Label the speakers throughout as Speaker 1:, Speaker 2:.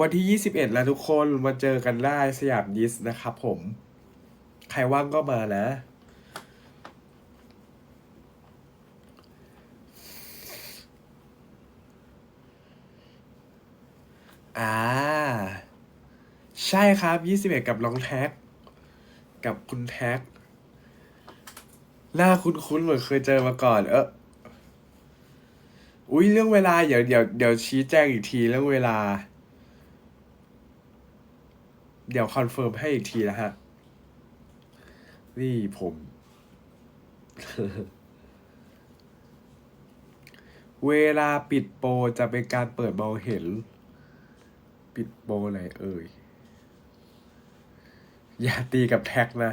Speaker 1: วันที่ 21 แล้วทุกคนมาเจอกันได้สยามยิสนะครับผม ใครว่างก็มานะ อ่า ใช่ครับ 21 กับน้องแท็ก กับคุณแท็ก หน้าคุ้นๆเหมือนเคยเจอมาก่อน เอออุ้ยเรื่องเวลา เดี๋ยวเดี๋ยวเดี๋ยวชี้แจงอีกทีเรื่องเวลา เดี๋ยวคอนเฟิร์มให้อีกทีนะฮะ นี่ผม เวลาปิดโปรจะเป็นการเปิดมองเห็น ปิดโปรไหนเอ่ย อย่าตีกับแท็กนะ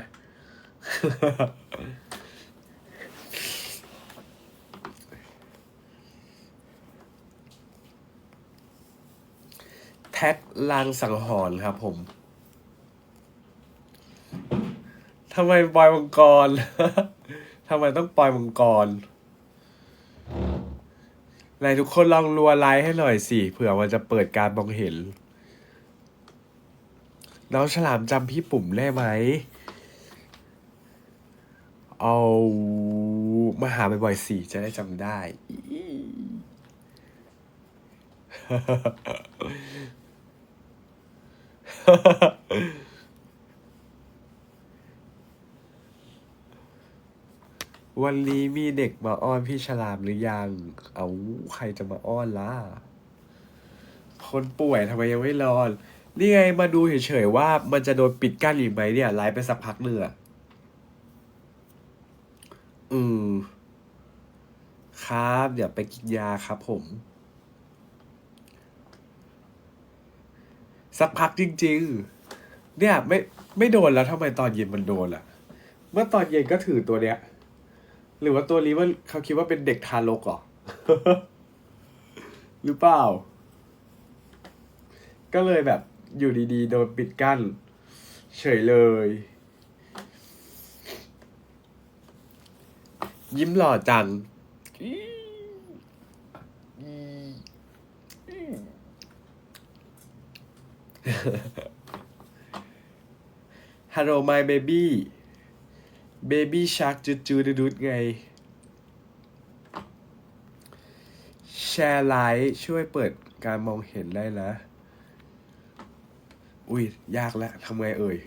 Speaker 1: แท็กลางสังหรณ์ครับผม ทำไมปล่อยมังกร ทำไมต้องปล่อยมังกรไหนทุกคนลองรัวไลค์ให้หน่อยสิเผื่อมันจะเปิดการมองเห็น น้องฉลามจำพี่ปุ่มได้ไหม เอามาหาบ่อยๆสิจะได้จำได้ วันนี้มีเด็กมาอ้อนพี่ฉลามหรือยัง เอาใครจะมาอ้อนล่ะ คนป่วยทำไมยังไม่รอนนี่ไงมาดูเฉยๆว่ามันจะโดนปิดกั้นอีกไหมเนี่ยไลฟ์ไปสักพักหนึ่งอะอืมครับ เดี๋ยวไปกินยาครับผม สักพักจริง ๆ เนี่ยไม่ไม่โดนแล้วทำไมตอนเย็นมันโดนล่ะ เมื่อตอนเย็นก็ถือตัวเนี้ย หรือว่าตัวนี้ว่าเขาคิดว่าเป็นเด็กทารกเหรอ หรือเปล่า ก็เลยแบบอยู่ดีๆ โดนปิดกั้น เฉยเลย ยิ้มหล่อจังฮัลโหล my baby baby shark จุดจูดดุดไง แชร์ไลท์ช่วยเปิดการมองเห็นได้นะ อุ้ย ยากแล้วทำไงเอ่ย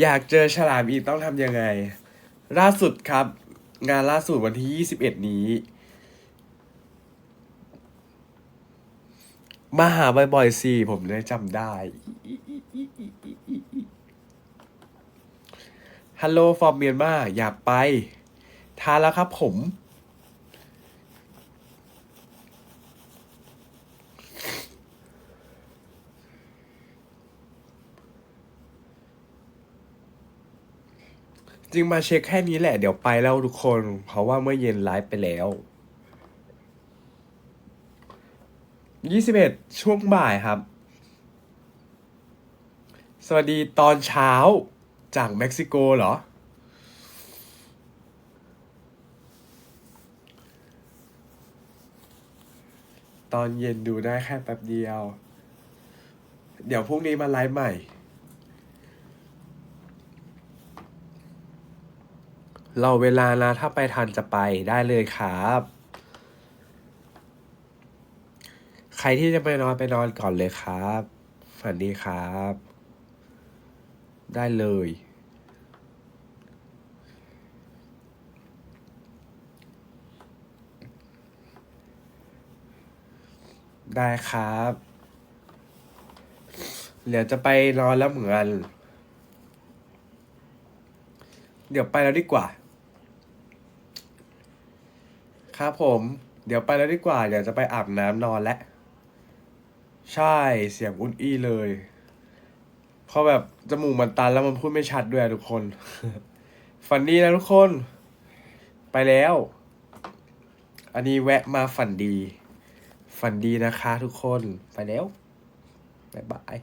Speaker 1: อยากเจอฉลามอีกต้องทำยังไง ล่าสุดครับ งานล่าสุดวันที่ 21 นี้มาหาบ่อยๆสิผมได้จำได้ ฮัลโหลฟอร์มเมียนมาอยากไป ทานแล้วครับผม จริงมาเช็คแค่นี้แหละ เดี๋ยวไปแล้วทุกคน เพราะว่าเมื่อเย็นไลฟ์ไปแล้วยี่สิบเอ็ดช่วงบ่ายครับ สวัสดีตอนเช้าจากเม็กซิโกเหรอ ตอนเย็นดูได้แค่แป๊บเดียว เดี๋ยวพรุ่งนี้มาไลฟ์ใหม่ เราเวลานะถ้าไปทันจะไปได้เลยครับ ใครที่จะไปนอนไปนอนก่อนเลยครับ ฝันดีครับ ได้เลย ได้ครับ เดี๋ยวจะไปนอนแล้วเหมือนกันเดี๋ยวไปแล้วดีกว่า ครับผม เดี๋ยวไปแล้วดีกว่า เดี๋ยวจะไปอาบน้ำนอนแล้ว ใช่ เสียงอุ้นอี้เลย เพราะแบบจมูกมันตันแล้วมันพูดไม่ชัดด้วยทุกคน ฝันดีนะทุกคน ไปแล้ว อันนี้แวะมาฝันดี ฝันดีนะคะทุกคน ไปแล้ว บ๊ายบาย